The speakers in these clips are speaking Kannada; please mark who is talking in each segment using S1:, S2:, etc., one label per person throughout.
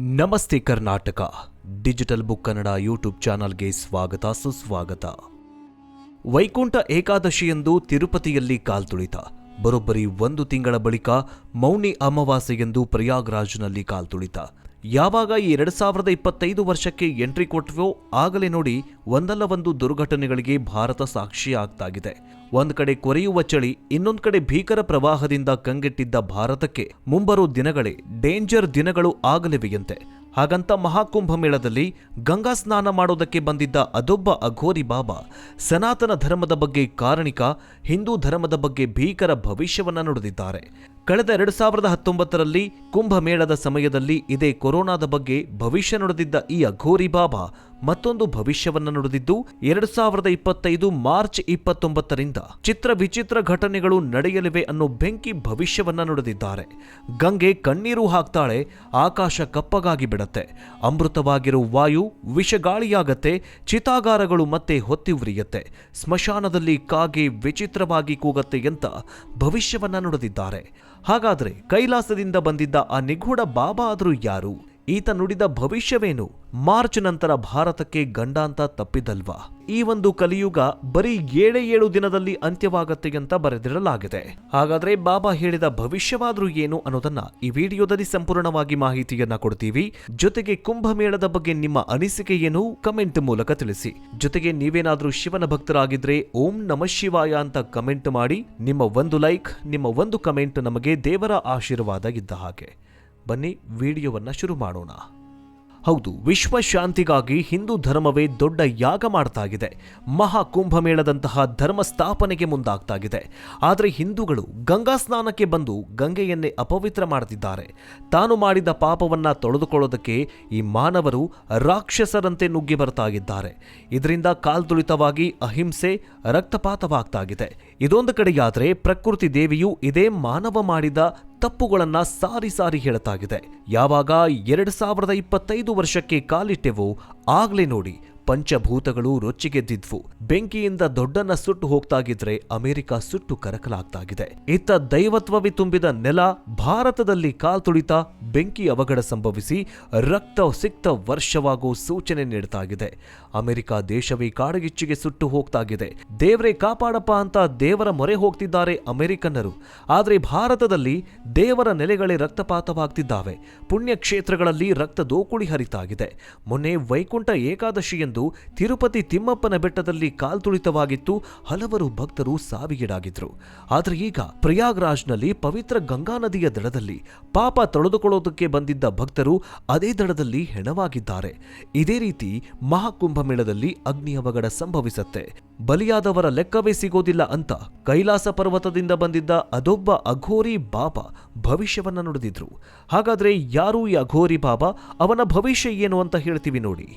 S1: ನಮಸ್ತೆ Karnataka. Digital book Kannada YouTube ಚಾನಲ್ಗೆ ಸ್ವಾಗತ, ಸುಸ್ವಾಗತ. ವೈಕುಂಠ ಏಕಾದಶಿಯೆಂದು ತಿರುಪತಿಯಲ್ಲಿ ಕಾಲ್ತುಳಿತ ಬರೋಬ್ಬರಿ ಒಂದು ತಿಂಗಳ ಬಳಿಕ ಮೌನಿ ಅಮಾವಾಸ್ಯೆಯೆಂದು ಪ್ರಯಾಗ್ರಾಜ್ನಲ್ಲಿ ಕಾಲ್ತುಳಿತ ಯಾವಾಗ ಈ ಎರಡ್ ಸಾವಿರದ ಇಪ್ಪತ್ತೈದು ವರ್ಷಕ್ಕೆ ಎಂಟ್ರಿ ಕೊಟ್ಟವೋ ಆಗಲೇ ನೋಡಿ ಒಂದಲ್ಲ ಒಂದು ದುರ್ಘಟನೆಗಳಿಗೆ ಭಾರತ ಸಾಕ್ಷಿ ಆಗ್ತಾಗಿದೆ ಒಂದ್ ಕಡೆ ಕೊರೆಯುವ ಚಳಿ, ಇನ್ನೊಂದು ಕಡೆ ಭೀಕರ ಪ್ರವಾಹದಿಂದ ಕಂಗೆಟ್ಟಿದ್ದ ಭಾರತಕ್ಕೆ ಮುಂಬರುವ ದಿನಗಳೇ ಡೇಂಜರ್ ದಿನಗಳು ಆಗಲಿವೆಯಂತೆ. ಹಾಗಂತ ಮಹಾಕುಂಭ ಮೇಳದಲ್ಲಿ ಗಂಗಾ ಸ್ನಾನ ಮಾಡೋದಕ್ಕೆ ಬಂದಿದ್ದ ಅದೊಬ್ಬ ಅಘೋರಿ ಬಾಬಾ ಸನಾತನ ಧರ್ಮದ ಬಗ್ಗೆ ಕಾರಣಿಕ, ಹಿಂದೂ ಧರ್ಮದ ಬಗ್ಗೆ ಭೀಕರ ಭವಿಷ್ಯವನ್ನ ನುಡಿದಿದ್ದಾರೆ. ಕಳೆದ ಎರಡು ಸಾವಿರದ ಹತ್ತೊಂಬತ್ತರಲ್ಲಿ ಕುಂಭಮೇಳದ ಸಮಯದಲ್ಲಿ ಇದೇ ಕೊರೋನಾದ ಬಗ್ಗೆ ಭವಿಷ್ಯ ನುಡಿದಿದ್ದ ಈ ಅಘೋರಿ ಬಾಬಾ ಮತ್ತೊಂದು ಭವಿಷ್ಯವನ್ನು ನುಡಿದಿದ್ದು, ಎರಡು ಸಾವಿರದ ಇಪ್ಪತ್ತೈದು ಮಾರ್ಚ್ ಇಪ್ಪತ್ತೊಂಬತ್ತರಿಂದ ಚಿತ್ರ ವಿಚಿತ್ರ ಘಟನೆಗಳು ನಡೆಯಲಿವೆ ಅನ್ನೋ ಬೆಂಕಿ ಭವಿಷ್ಯವನ್ನ ನುಡಿದಿದ್ದಾರೆ. ಗಂಗೆ ಕಣ್ಣೀರು ಹಾಕ್ತಾಳೆ, ಆಕಾಶ ಕಪ್ಪಗಾಗಿ ಬಿಡತ್ತೆ. ಅಮೃತವಾಗಿರುವ ವಾಯು ವಿಷಗಾಳಿಯಾಗತ್ತೆ ಚಿತಾಗಾರಗಳು ಮತ್ತೆ ಹೊತ್ತಿ ಉರಿಯತ್ತೆ. ಸ್ಮಶಾನದಲ್ಲಿ ಕಾಗೆ ವಿಚಿತ್ರವಾಗಿ ಕೂಗತ್ತೆ ಅಂತ ಭವಿಷ್ಯವನ್ನ ನುಡಿದಿದ್ದಾರೆ. ಹಾಗಾದ್ರೆ ಕೈಲಾಸದಿಂದ ಬಂದಿದ್ದ ಆ ನಿಗೂಢ ಬಾಬಾ ಆದರೂ ಯಾರು? ಈತ ನುಡಿದ ಭವಿಷ್ಯವೇನು? ಮಾರ್ಚ್ ನಂತರ ಭಾರತಕ್ಕೆ ಗಂಡಾಂತ ತಪ್ಪಿದಲ್ವಾ? ಈ ಒಂದು ಕಲಿಯುಗ ಬರೀ ಏಳೇ ಏಳು ದಿನದಲ್ಲಿ ಅಂತ್ಯವಾಗತ್ತೆ ಅಂತ ಬರೆದಿಡಲಾಗಿದೆ. ಹಾಗಾದ್ರೆ ಬಾಬಾ ಹೇಳಿದ ಭವಿಷ್ಯವಾದ್ರೂ ಏನು ಅನ್ನೋದನ್ನ ಈ ವಿಡಿಯೋದಲ್ಲಿ ಸಂಪೂರ್ಣವಾಗಿ ಮಾಹಿತಿಯನ್ನ ಕೊಡ್ತೀವಿ. ಜೊತೆಗೆ ಕುಂಭಮೇಳದ ಬಗ್ಗೆ ನಿಮ್ಮ ಅನಿಸಿಕೆ ಏನು? ಕಮೆಂಟ್ ಮೂಲಕ ತಿಳಿಸಿ. ಜೊತೆಗೆ ನೀವೇನಾದ್ರೂ ಶಿವನ ಭಕ್ತರಾಗಿದ್ರೆ ಓಂ ನಮ ಶಿವಾಯ ಅಂತ ಕಮೆಂಟ್ ಮಾಡಿ. ನಿಮ್ಮ ಒಂದು ಲೈಕ್, ನಿಮ್ಮ ಒಂದು ಕಮೆಂಟ್ ನಮಗೆ ದೇವರ ಆಶೀರ್ವಾದ ಇದ್ದ ಹಾಗೆ. ಬನ್ನಿ ವಿಡಿಯೋವನ್ನು ಶುರು ಮಾಡೋಣ. ಹೌದು ವಿಶ್ವ ಶಾಂತಿಗಾಗಿ ಹಿಂದೂ ಧರ್ಮವೇ ದೊಡ್ಡ ಯಾಗ ಮಾಡ್ತಾ ಇದೆ ಮಹಾ ಕುಂಭಮೇಳದಂತಹ ಧರ್ಮ ಸ್ಥಾಪನೆಗೆ ಮುಂದಾಗ್ತಾಗಿದೆ. ಆದರೆ ಹಿಂದೂಗಳು ಗಂಗಾ ಸ್ನಾನಕ್ಕೆ ಬಂದು ಗಂಗೆಯನ್ನೇ ಅಪವಿತ್ರ ಮಾಡ್ತಿದ್ದಾರೆ. ತಾನು ಮಾಡಿದ ಪಾಪವನ್ನ ತೊಳೆದುಕೊಳ್ಳೋದಕ್ಕೆ ಈ ಮಾನವರು ರಾಕ್ಷಸರಂತೆ ನುಗ್ಗಿ ಬರ್ತಾ ಇದ್ದಾರೆ. ಇದರಿಂದ ಕಾಲ್ತುಳಿತವಾಗಿ ಅಹಿಂಸೆ ರಕ್ತಪಾತವಾಗ್ತಾಗಿದೆ. ಇದೊಂದು ಕಡೆಯಾದರೆ ಪ್ರಕೃತಿ ದೇವಿಯು ಇದೇ ಮಾನವ ಮಾಡಿದ ತಪ್ಪುಗಳನ್ನ ಸಾರಿ ಸಾರಿ ಹೇಳ್ತಾಗಿದೆ. ಯಾವಾಗ ಎರಡ್ ಸಾವಿರದ ಇಪ್ಪತ್ತೈದು ವರ್ಷಕ್ಕೆ ಕಾಲಿಟ್ಟೆವೋ ಆಗ್ಲೇ ನೋಡಿ ಪಂಚಭೂತಗಳು ರೊಚ್ಚಿಗೆದ್ದಿದ್ವು. ಬೆಂಕಿಯಿಂದ ದೊಡ್ಡನ್ನ ಸುಟ್ಟು ಹೋಗ್ತಾಗಿದ್ರೆ ಅಮೆರಿಕ ಸುಟ್ಟು ಕರಕಲಾಗ್ತಾಗಿದೆ. ಇತ್ತ ದೈವತ್ವವಿ ತುಂಬಿದ ನೆಲ ಭಾರತದಲ್ಲಿ ಕಾಲ್ತುಳಿತ ಬೆಂಕಿ ಅವಘಡ ಸಂಭವಿಸಿ ರಕ್ತ ಸಿಕ್ತ ವರ್ಷವಾಗೋ ಸೂಚನೆ ನೀಡ್ತಾಗಿದೆ. ಅಮೆರಿಕ ದೇಶವೇ ಕಾಡಗಿಚ್ಚಿಗೆ ಸುಟ್ಟು ಹೋಗ್ತಾಗಿದೆ. ದೇವರೇ ಕಾಪಾಡಪ್ಪ ಅಂತ ದೇವರ ಮೊರೆ ಹೋಗ್ತಿದ್ದಾರೆ ಅಮೆರಿಕನ್ನರು. ಆದರೆ ಭಾರತದಲ್ಲಿ ದೇವರ ನೆಲೆಗಳೇ ರಕ್ತಪಾತವಾಗ್ತಿದ್ದಾವೆ. ಪುಣ್ಯ ಕ್ಷೇತ್ರಗಳಲ್ಲಿ ರಕ್ತ ದೋಕುಳಿ ಹರಿತಾಗಿದೆ. ಮೊನ್ನೆ ವೈಕುಂಠ ಏಕಾದಶಿಯಂದು ತಿರುಪತಿ ತಿಮ್ಮಪ್ಪನ ಬೆಟ್ಟದಲ್ಲಿ ಕಾಲ್ತುಳಿತವಾಗಿತ್ತು ಹಲವರು ಭಕ್ತರು ಸಾವಿಗೀಡಾಗಿದ್ರು. ಆದರೆ ಈಗ ಪ್ರಯಾಗ್ರಾಜ್ನಲ್ಲಿ ಪವಿತ್ರ ಗಂಗಾ ನದಿಯ ದಡದಲ್ಲಿ ಪಾಪ ತೊಳೆದುಕೊಳ್ಳೋದಕ್ಕೆ ಬಂದಿದ್ದ ಭಕ್ತರು ಅದೇ ದಡದಲ್ಲಿ ಹೆಣವಾಗಿದ್ದಾರೆ. ಇದೇ ರೀತಿ ಮಹಾಕುಂಭಮೇಳದಲ್ಲಿ ಅಗ್ನಿ ಅವಘಡ ಸಂಭವಿಸತ್ತೆ. ಬಲಿಯಾದವರ ಲೆಕ್ಕವೇ ಸಿಗೋದಿಲ್ಲ ಅಂತ ಕೈಲಾಸ ಪರ್ವತದಿಂದ ಬಂದಿದ್ದ ಅದೊಬ್ಬ ಅಘೋರಿ ಬಾಬಾ ಭವಿಷ್ಯವನ್ನ ನುಡಿದಿದ್ರು. ಹಾಗಾದ್ರೆ ಯಾರು ಈ ಅಘೋರಿ ಬಾಬಾ ಅವನ ಭವಿಷ್ಯ ಏನು ಅಂತ ಹೇಳ್ತೀವಿ ನೋಡಿ.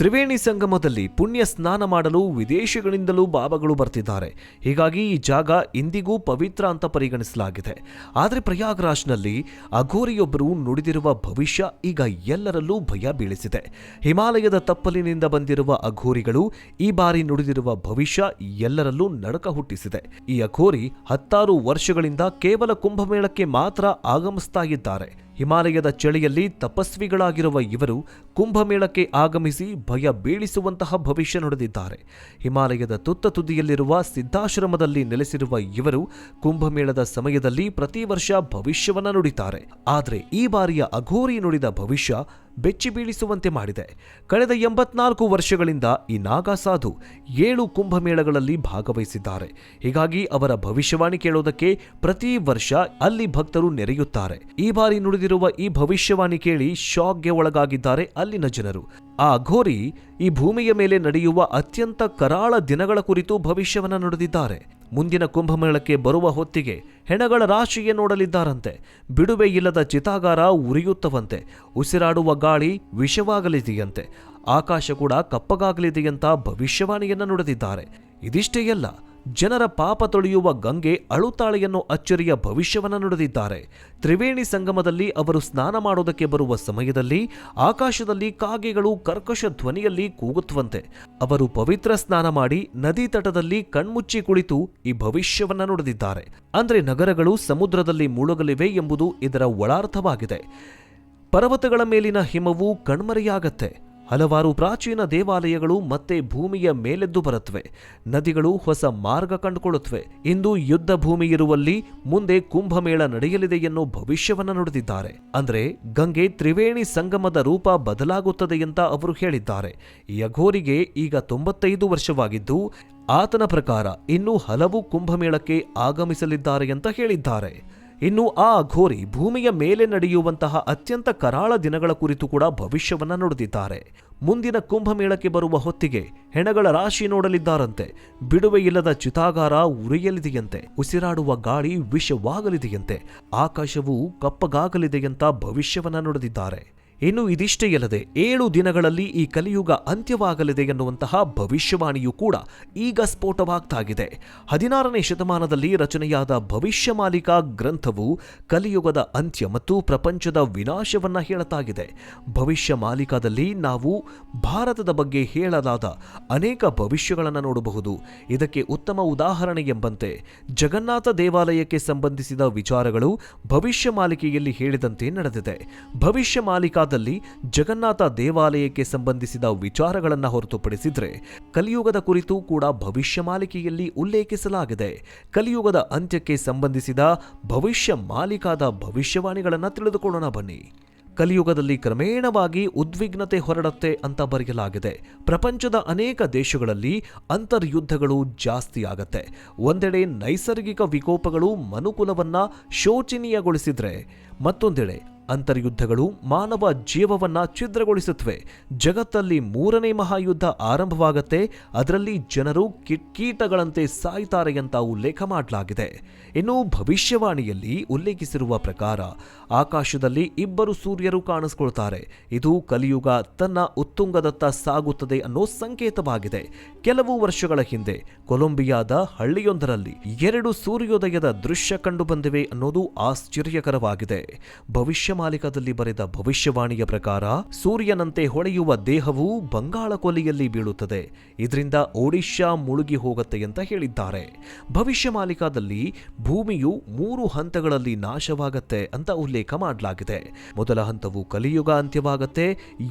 S1: ತ್ರಿವೇಣಿ ಸಂಗಮದಲ್ಲಿ ಪುಣ್ಯ ಸ್ನಾನ ಮಾಡಲು ವಿದೇಶಗಳಿಂದಲೂ ಬಾಬಾಗಳು ಬರ್ತಿದ್ದಾರೆ. ಹೀಗಾಗಿ ಈ ಜಾಗ ಇಂದಿಗೂ ಪವಿತ್ರ ಅಂತ ಪರಿಗಣಿಸಲಾಗಿದೆ. ಆದರೆ ಪ್ರಯಾಗ್ರಾಜ್ನಲ್ಲಿ ಅಘೋರಿಯೊಬ್ಬರು ನುಡಿದಿರುವ ಭವಿಷ್ಯ ಈಗ ಎಲ್ಲರಲ್ಲೂ ಭಯ ಬೀಳಿಸಿದೆ. ಹಿಮಾಲಯದ ತಪ್ಪಲಿನಿಂದ ಬಂದಿರುವ ಅಘೋರಿಗಳು ಈ ಬಾರಿ ನುಡಿದಿರುವ ಭವಿಷ್ಯ ಎಲ್ಲರಲ್ಲೂ ನಡಕ ಹುಟ್ಟಿಸಿದೆ. ಈ ಅಘೋರಿ ಹತ್ತಾರು ವರ್ಷಗಳಿಂದ ಕೇವಲ ಕುಂಭಮೇಳಕ್ಕೆ ಮಾತ್ರ ಆಗಮಿಸ್ತಾ ಇದ್ದಾರೆ. ಹಿಮಾಲಯದ ಚಳಿಯಲ್ಲಿ ತಪಸ್ವಿಗಳಾಗಿರುವ ಇವರು ಕುಂಭಮೇಳಕ್ಕೆ ಆಗಮಿಸಿ ಭಯ ಬೀಳಿಸುವಂತಹ ಭವಿಷ್ಯ ನುಡಿದಿದ್ದಾರೆ. ಹಿಮಾಲಯದ ತುತ್ತ ತುದಿಯಲ್ಲಿರುವ ಸಿದ್ಧಾಶ್ರಮದಲ್ಲಿ ನೆಲೆಸಿರುವ ಇವರು ಕುಂಭಮೇಳದ ಸಮಯದಲ್ಲಿ ಪ್ರತಿ ವರ್ಷ ಭವಿಷ್ಯವನ್ನು ನುಡಿತಾರೆ. ಆದರೆ ಈ ಬಾರಿಯ ಅಘೋರಿ ನುಡಿದ ಭವಿಷ್ಯ ಬೆಚ್ಚಿ ಬೀಳಿಸುವಂತೆ ಮಾಡಿದೆ. ಕಳೆದ ಎಂಬತ್ನಾಲ್ಕು ವರ್ಷಗಳಿಂದ ಈ ನಾಗಾ ಸಾಧು ಏಳು ಕುಂಭಮೇಳಗಳಲ್ಲಿ ಭಾಗವಹಿಸಿದ್ದಾರೆ. ಹೀಗಾಗಿ ಅವರ ಭವಿಷ್ಯವಾಣಿ ಕೇಳೋದಕ್ಕೆ ಪ್ರತಿ ವರ್ಷ ಅಲ್ಲಿ ಭಕ್ತರು ನೆರೆಯುತ್ತಾರೆ. ಈ ಬಾರಿ ನುಡಿದಿರುವ ಈ ಭವಿಷ್ಯವಾಣಿ ಕೇಳಿ ಶಾಕ್ಗೆ ಒಳಗಾಗಿದ್ದಾರೆ ಅಲ್ಲಿನ ಜನರು. ಆ ಘೋರಿ ಈ ಭೂಮಿಯ ಮೇಲೆ ನಡೆಯುವ ಅತ್ಯಂತ ಕರಾಳ ದಿನಗಳ ಕುರಿತು ಭವಿಷ್ಯವನ್ನ ನುಡಿದಿದ್ದಾರೆ. ಮುಂದಿನ ಕುಂಭಮೇಳಕ್ಕೆ ಬರುವ ಹೊತ್ತಿಗೆ ಹೆಣಗಳ ರಾಶಿಯೇ ನೋಡಲಿದ್ದಾರಂತೆ. ಬಿಡುವೆ ಇಲ್ಲದ ಚಿತಾಗಾರ ಉರಿಯುತ್ತವಂತೆ. ಉಸಿರಾಡುವ ಗಾಳಿ ವಿಷವಾಗಲಿದೆಯಂತೆ. ಆಕಾಶ ಕೂಡ ಕಪ್ಪಗಾಗಲಿದೆಯಂತ ಭವಿಷ್ಯವಾಣಿಯನ್ನು ನುಡಿದಿದ್ದಾರೆ. ಇದಿಷ್ಟೇ ಅಲ್ಲ ಜನರ ಪಾಪ ತೊಳೆಯುವ ಗಂಗೆ ಅಳುತಾಳೆಯನ್ನು ಅಚ್ಚರಿಯ ಭವಿಷ್ಯವನ್ನು ನುಡಿದಿದ್ದಾರೆ. ತ್ರಿವೇಣಿ ಸಂಗಮದಲ್ಲಿ ಅವರು ಸ್ನಾನ ಮಾಡೋದಕ್ಕೆ ಬರುವ ಸಮಯದಲ್ಲಿ ಆಕಾಶದಲ್ಲಿ ಕಾಗೆಗಳು ಕರ್ಕಶ ಧ್ವನಿಯಲ್ಲಿ ಕೂಗುತ್ತವಂತೆ. ಅವರು ಪವಿತ್ರ ಸ್ನಾನ ಮಾಡಿ ನದಿ ತಟದಲ್ಲಿ ಕಣ್ಮುಚ್ಚಿ ಕುಳಿತು ಈ ಭವಿಷ್ಯವನ್ನು ನುಡಿದಿದ್ದಾರೆ. ಅಂದರೆ ನಗರಗಳು ಸಮುದ್ರದಲ್ಲಿ ಮುಳುಗಲಿವೆ ಎಂಬುದು ಇದರ ಒಳಾರ್ಥವಾಗಿದೆ. ಪರ್ವತಗಳ ಮೇಲಿನ ಹಿಮವು ಕಣ್ಮರೆಯಾಗತ್ತೆ. ಹಲವಾರು ಪ್ರಾಚೀನ ದೇವಾಲಯಗಳು ಮತ್ತೆ ಭೂಮಿಯ ಮೇಲೆದ್ದು ಬರುತ್ತವೆ. ನದಿಗಳು ಹೊಸ ಮಾರ್ಗ ಕಂಡುಕೊಳ್ಳುತ್ತವೆ. ಇಂದು ಯುದ್ಧ ಭೂಮಿ ಇರುವಲ್ಲಿ ಮುಂದೆ ಕುಂಭಮೇಳ ನಡೆಯಲಿದೆ ಎನ್ನೋ ಭವಿಷ್ಯವನ್ನು ನುಡಿದಿದ್ದಾರೆ. ಅಂದರೆ ಗಂಗೆ ತ್ರಿವೇಣಿ ಸಂಗಮದ ರೂಪ ಬದಲಾಗುತ್ತದೆ ಅಂತ ಅವರು ಹೇಳಿದ್ದಾರೆ. ಯಘೋರಿಗೆ ಈಗ ತೊಂಬತ್ತೈದು ವರ್ಷವಾಗಿದ್ದು, ಆತನ ಪ್ರಕಾರ ಇನ್ನೂ ಹಲವು ಕುಂಭಮೇಳಕ್ಕೆ ಆಗಮಿಸಲಿದ್ದಾರೆ ಅಂತ ಹೇಳಿದ್ದಾರೆ. ಇನ್ನು ಆ ಅಘೋರಿ ಭೂಮಿಯ ಮೇಲೆ ನಡೆಯುವಂತಹ ಅತ್ಯಂತ ಕರಾಳ ದಿನಗಳ ಕುರಿತು ಕೂಡ ಭವಿಷ್ಯವನ್ನ ನುಡಿದಿದ್ದಾರೆ. ಮುಂದಿನ ಕುಂಭಮೇಳಕ್ಕೆ ಬರುವ ಹೊತ್ತಿಗೆ ಹೆಣಗಳ ರಾಶಿ ನೋಡಲಿದ್ದಾರಂತೆ. ಬಿಡುವೆ ಇಲ್ಲದ ಚಿತಾಗಾರ ಉರಿಯಲಿದೆಯಂತೆ. ಉಸಿರಾಡುವ ಗಾಳಿ ವಿಷವಾಗಲಿದೆಯಂತೆ. ಆಕಾಶವು ಕಪ್ಪಗಾಗಲಿದೆಯಂತ ಭವಿಷ್ಯವನ್ನ ನುಡಿದಿದ್ದಾರೆ. ಇನ್ನು ಇದಿಷ್ಟೇ ಅಲ್ಲದೆ ಏಳು ದಿನಗಳಲ್ಲಿ ಈ ಕಲಿಯುಗ ಅಂತ್ಯವಾಗಲಿದೆ ಎನ್ನುವಂತಹ ಭವಿಷ್ಯವಾಣಿಯೂ ಕೂಡ ಈಗ ಸ್ಫೋಟವಾಗ್ತಾಗಿದೆ. ಹದಿನಾರನೇ ಶತಮಾನದಲ್ಲಿ ರಚನೆಯಾದ ಭವಿಷ್ಯ ಮಾಲಿಕಾ ಗ್ರಂಥವು ಕಲಿಯುಗದ ಅಂತ್ಯ ಮತ್ತು ಪ್ರಪಂಚದ ವಿನಾಶವನ್ನ ಹೇಳತಾಗಿದೆ ಭವಿಷ್ಯ ಮಾಲಿಕಾದಲ್ಲಿ ನಾವು ಭಾರತದ ಬಗ್ಗೆ ಹೇಳಲಾದ ಅನೇಕ ಭವಿಷ್ಯಗಳನ್ನು ನೋಡಬಹುದು. ಇದಕ್ಕೆ ಉತ್ತಮ ಉದಾಹರಣೆ ಎಂಬಂತೆ ಜಗನ್ನಾಥ ದೇವಾಲಯಕ್ಕೆ ಸಂಬಂಧಿಸಿದ ವಿಚಾರಗಳು ಭವಿಷ್ಯ ಮಾಲಿಕೆಯಲ್ಲಿ ಹೇಳಿದಂತೆ ನಡೆದಿದೆ. ಭವಿಷ್ಯ ಮಾಲಿಕಾದಲ್ಲಿ ಜಗನ್ನಾಥ ದೇವಾಲಯಕ್ಕೆ ಸಂಬಂಧಿಸಿದ ವಿಚಾರಗಳನ್ನು ಹೊರತುಪಡಿಸಿದರೆ ಕಲಿಯುಗದ ಕುರಿತು ಕೂಡ ಭವಿಷ್ಯ ಮಾಲಿಕೆಯಲ್ಲಿ ಉಲ್ಲೇಖಿಸಲಾಗಿದೆ. ಕಲಿಯುಗದ ಅಂತ್ಯಕ್ಕೆ ಸಂಬಂಧಿಸಿದ ಭವಿಷ್ಯ ಮಾಲಿಕಾದ ಭವಿಷ್ಯವಾಣಿಗಳನ್ನು ತಿಳಿದುಕೊಳ್ಳೋಣ ಬನ್ನಿ. ಕಲಿಯುಗದಲ್ಲಿ ಕ್ರಮೇಣವಾಗಿ ಉದ್ವಿಗ್ನತೆ ಹೊರಡತ್ತೆ ಅಂತ ಬರೆಯಲಾಗಿದೆ. ಪ್ರಪಂಚದ ಅನೇಕ ದೇಶಗಳಲ್ಲಿ ಅಂತರ್ಯುದ್ಧಗಳು ಜಾಸ್ತಿ ಆಗತ್ತೆ. ಒಂದೆಡೆ ನೈಸರ್ಗಿಕ ವಿಕೋಪಗಳು ಮನುಕುಲವನ್ನ ಶೋಚನೀಯಗೊಳಿಸಿದ್ರೆ ಮತ್ತೊಂದೆಡೆ ಅಂತರ್ಯುದ್ಧಗಳು ಮಾನವ ಜೀವವನ್ನ ಛಿದ್ರಗೊಳಿಸುತ್ತವೆ. ಜಗತ್ತಲ್ಲಿ ಮೂರನೇ ಮಹಾಯುದ್ಧ ಆರಂಭವಾಗತ್ತೆ. ಅದರಲ್ಲಿ ಜನರು ಕಿಟ್ಕೀಟಗಳಂತೆ ಸಾಯ್ತಾರೆ ಅಂತ ಉಲ್ಲೇಖ ಮಾಡಲಾಗಿದೆ. ಇನ್ನು ಭವಿಷ್ಯವಾಣಿಯಲ್ಲಿ ಉಲ್ಲೇಖಿಸಿರುವ ಪ್ರಕಾರ, ಆಕಾಶದಲ್ಲಿ ಇಬ್ಬರು ಸೂರ್ಯರು ಕಾಣಿಸ್ಕೊಳ್ತಾರೆ. ಇದು ಕಲಿಯುಗ ತನ್ನ ಉತ್ತುಂಗದತ್ತ ಸಾಗುತ್ತದೆ ಅನ್ನೋ ಸಂಕೇತವಾಗಿದೆ. ಕೆಲವು ವರ್ಷಗಳ ಹಿಂದೆ ಕೊಲಂಬಿಯಾದ ಹಳ್ಳಿಯೊಂದರಲ್ಲಿ ಎರಡು ಸೂರ್ಯೋದಯದ ದೃಶ್ಯ ಕಂಡುಬಂದಿವೆ ಅನ್ನೋದು ಆಶ್ಚರ್ಯಕರವಾಗಿದೆ. ಭವಿಷ್ಯ ಮಾಲಿಕದಲ್ಲಿ ಬರೆದ ಭವಿಷ್ಯವಾಣಿಯ ಪ್ರಕಾರ ಸೂರ್ಯನಂತೆ ಹೊಳೆಯುವ ದೇಹವು ಬಂಗಾಳ ಕೊಲೆಯಲ್ಲಿ ಬೀಳುತ್ತದೆ. ಇದರಿಂದ ಒಡಿಶಾ ಮುಳುಗಿ ಹೋಗುತ್ತೆ ಅಂತ ಹೇಳಿದ್ದಾರೆ. ಭವಿಷ್ಯ ಮಾಲಿಕದಲ್ಲಿ ಭೂಮಿಯು ಮೂರು ಹಂತಗಳಲ್ಲಿ ನಾಶವಾಗತ್ತೆ ಅಂತ ಉಲ್ಲೇಖ ಮಾಡಲಾಗಿದೆ. ಮೊದಲ ಹಂತವು ಕಲಿಯುಗ ಅಂತ್ಯವಾಗತ್ತೆ,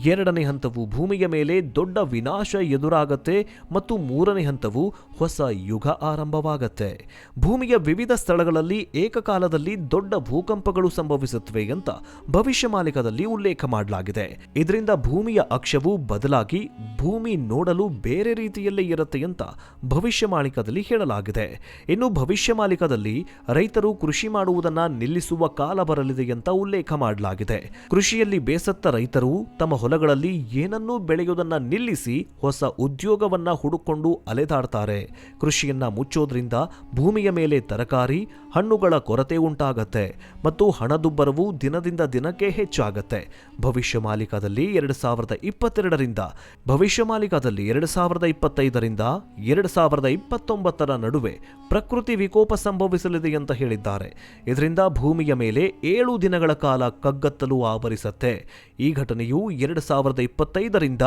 S1: ಎರಡನೇ ಹಂತವು ಭೂಮಿಯ ಮೇಲೆ ದೊಡ್ಡ ವಿನಾಶ ಎದುರಾಗತ್ತೆ ಮತ್ತು ಮೂರನೇ ಹಂತವು ಹೊಸ ಯುಗ ಆರಂಭವಾಗತ್ತೆ. ಭೂಮಿಯ ವಿವಿಧ ಸ್ಥಳಗಳಲ್ಲಿ ಏಕಕಾಲದಲ್ಲಿ ದೊಡ್ಡ ಭೂಕಂಪಗಳು ಸಂಭವಿಸುತ್ತವೆ ಅಂತ ಭವಿಷ್ಯ ಮಾಲಿಕದಲ್ಲಿ ಉಲ್ಲೇಖ ಮಾಡಲಾಗಿದೆ. ಇದರಿಂದ ಭೂಮಿಯ ಅಕ್ಷವು ಬದಲಾಗಿ ಭೂಮಿ ನೋಡಲು ಬೇರೆ ರೀತಿಯಲ್ಲೇ ಇರುತ್ತೆ ಅಂತ ಭವಿಷ್ಯ ಮಾಲಿಕದಲ್ಲಿ ಹೇಳಲಾಗಿದೆ. ಇನ್ನು ಭವಿಷ್ಯ ಮಾಲಿಕದಲ್ಲಿ ರೈತರು ಕೃಷಿ ಮಾಡುವುದನ್ನ ನಿಲ್ಲಿಸುವ ಕಾಲ ಬರಲಿದೆ ಅಂತ ಉಲ್ಲೇಖ ಮಾಡಲಾಗಿದೆ. ಕೃಷಿಯಲ್ಲಿ ಬೇಸತ್ತ ರೈತರು ತಮ್ಮ ಹೊಲಗಳಲ್ಲಿ ಏನನ್ನೂ ಬೆಳೆಯುವುದನ್ನು ನಿಲ್ಲಿಸಿ ಹೊಸ ಉದ್ಯೋಗವನ್ನ ಹುಡುಕೊಂಡು ಅಲೆದಾಡ್ತಾರೆ. ಕೃಷಿಯನ್ನ ಮುಚ್ಚೋದ್ರಿಂದ ಭೂಮಿಯ ಮೇಲೆ ತರಕಾರಿ ಹಣ್ಣುಗಳ ಕೊರತೆ ಉಂಟಾಗತ್ತೆ ಮತ್ತು ಹಣದುಬ್ಬರವು ದಿನದಿಂದ ದಿನಕ್ಕೆ ಹೆಚ್ಚಾಗತ್ತೆ. ಭವಿಷ್ಯ ಮಾಲಿಕದಲ್ಲಿ ಎರಡು ಸಾವಿರದ ಇಪ್ಪತ್ತೆರಡರಿಂದ, ಭವಿಷ್ಯ ಮಾಲಿಕದಲ್ಲಿ ಎರಡು ಸಾವಿರದ ಇಪ್ಪತ್ತೈದರಿಂದ ಎರಡು ಸಾವಿರದ ಇಪ್ಪತ್ತೊಂಬತ್ತರ ನಡುವೆ ಪ್ರಕೃತಿ ವಿಕೋಪ ಸಂಭವಿಸಲಿದೆ ಅಂತ ಹೇಳಿದ್ದಾರೆ. ಇದರಿಂದ ಭೂಮಿಯ ಮೇಲೆ ಏಳು ದಿನಗಳ ಕಾಲ ಕಗ್ಗತ್ತಲು ಆವರಿಸತ್ತೆ. ಈ ಘಟನೆಯು ಎರಡು ಸಾವಿರದ ಇಪ್ಪತ್ತೈದರಿಂದ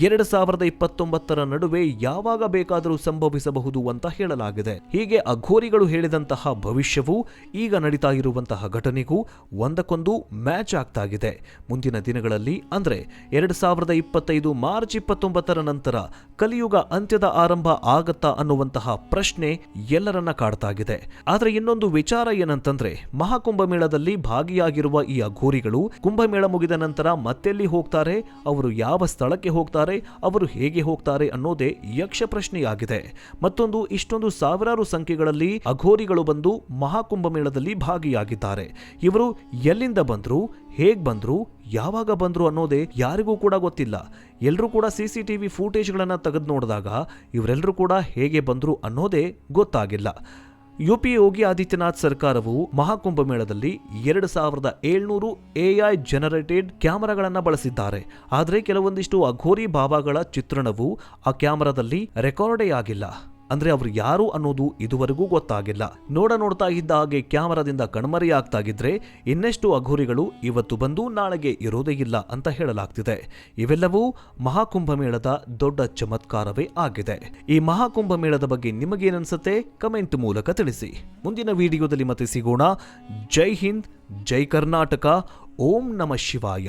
S1: ಎರಡು ಸಾವಿರದ ಇಪ್ಪತ್ತೊಂಬತ್ತರ ನಡುವೆ ಯಾವಾಗ ಬೇಕಾದರೂ ಸಂಭವಿಸಬಹುದು ಅಂತ ಹೇಳಲಾಗಿದೆ. ಹೀಗೆ ಅಘೋರಿಗಳು ಹೇಳಿದಂತಹ ಭವಿಷ್ಯವು ಈಗ ನಡೀತಾ ಇರುವಂತಹ ಘಟನೆಗೂ ಒಂದಕ್ಕೊಂದು ಮ್ಯಾಚ್ ಆಗ್ತಾಗಿದೆ. ಮುಂದಿನ ದಿನಗಳಲ್ಲಿ ಅಂದ್ರೆ ಎರಡು ಸಾವಿರದ ಇಪ್ಪತ್ತೈದು ಮಾರ್ಚ್ ಇಪ್ಪತ್ತೊಂಬತ್ತರ ನಂತರ ಕಲಿಯುಗ ಅಂತ್ಯದ ಆರಂಭ ಆಗತ್ತಾ ಅನ್ನುವಂತಹ ಪ್ರಶ್ನೆ ಎಲ್ಲರನ್ನ ಕಾಡ್ತಾಗಿದೆ. ಆದರೆ ಇನ್ನೊಂದು ವಿಚಾರ ಏನಂತಂದ್ರೆ ಮಹಾಕುಂಭಮೇಳದಲ್ಲಿ ಭಾಗಿಯಾಗಿರುವ ಈ ಅಘೋರಿಗಳು ಕುಂಭಮೇಳ ಮುಗಿದ ನಂತರ ಮತ್ತೆಲ್ಲಿ ಹೋಗ್ತಾರೆ, ಅವರು ಯಾವ ಸ್ಥಳಕ್ಕೆ ಹೋಗ್ತಾರೆ, ಅವರು ಹೇಗೆ ಹೋಗ್ತಾರೆ ಅನ್ನೋದೇ ಯಕ್ಷ ಪ್ರಶ್ನೆಯಾಗಿದೆ ಮತ್ತೊಂದು ಇಷ್ಟೊಂದು ಸಾವಿರಾರು ಸಂಖ್ಯೆಗಳಲ್ಲಿ ಅಘೋರಿಗಳು ಬಂದು ಮಹಾಕುಂಭಮೇಳದಲ್ಲಿ ಭಾಗಿಯಾಗಿದ್ದಾರೆ. ಇವರು ಎಲ್ಲಿಂದ ಬಂದರು, ಹೇಗೆ ಬಂದರು, ಯಾವಾಗ ಬಂದರು ಅನ್ನೋದೇ ಯಾರಿಗೂ ಕೂಡ ಗೊತ್ತಿಲ್ಲ. ಎಲ್ಲರೂ ಕೂಡ ಸಿ ಸಿ ಟಿ ವಿ ಫೂಟೇಜ್ಗಳನ್ನು ತೆಗೆದು ನೋಡಿದಾಗ ಇವರೆಲ್ಲರೂ ಕೂಡ ಹೇಗೆ ಬಂದರು ಅನ್ನೋದೇ ಗೊತ್ತಾಗಿಲ್ಲ. ಯು ಪಿ ಯೋಗಿ ಆದಿತ್ಯನಾಥ್ ಸರ್ಕಾರವು ಮಹಾಕುಂಭಮೇಳದಲ್ಲಿ ಎರಡು ಸಾವಿರದ ಏಳ್ನೂರು ಎಐ ಜನರೇಟೆಡ್ ಕ್ಯಾಮರಾಗಳನ್ನು ಬಳಸಿದ್ದಾರೆ. ಆದರೆ ಕೆಲವೊಂದಿಷ್ಟು ಅಘೋರಿ ಬಾಬಾಗಳ ಚಿತ್ರಣವು ಆ ಕ್ಯಾಮರಾದಲ್ಲಿ ರೆಕಾರ್ಡೇ ಆಗಿಲ್ಲ. ಅಂದ್ರೆ ಅವ್ರು ಯಾರು ಅನ್ನೋದು ಇದುವರೆಗೂ ಗೊತ್ತಾಗಿಲ್ಲ. ನೋಡ ನೋಡ್ತಾ ಇದ್ದ ಹಾಗೆ ಕ್ಯಾಮರಾದಿಂದ ಕಣ್ಮರಿ ಇದ್ದರೆ ಇನ್ನೆಷ್ಟು ಅಘೋರಿಗಳು ಇವತ್ತು ಬಂದು ನಾಳೆಗೆ ಇರೋದೇ ಇಲ್ಲ ಅಂತ ಹೇಳಲಾಗ್ತಿದೆ. ಇವೆಲ್ಲವೂ ಮಹಾಕುಂಭಮೇಳದ ದೊಡ್ಡ ಚಮತ್ಕಾರವೇ ಆಗಿದೆ. ಈ ಮಹಾಕುಂಭಮೇಳದ ಬಗ್ಗೆ ನಿಮಗೇನನ್ಸುತ್ತೆ ಕಮೆಂಟ್ ಮೂಲಕ ತಿಳಿಸಿ. ಮುಂದಿನ ವಿಡಿಯೋದಲ್ಲಿ ಮತ್ತೆ ಸಿಗೋಣ. ಜೈ ಹಿಂದ್, ಜೈ ಕರ್ನಾಟಕ, ಓಂ ನಮ ಶಿವಾಯ.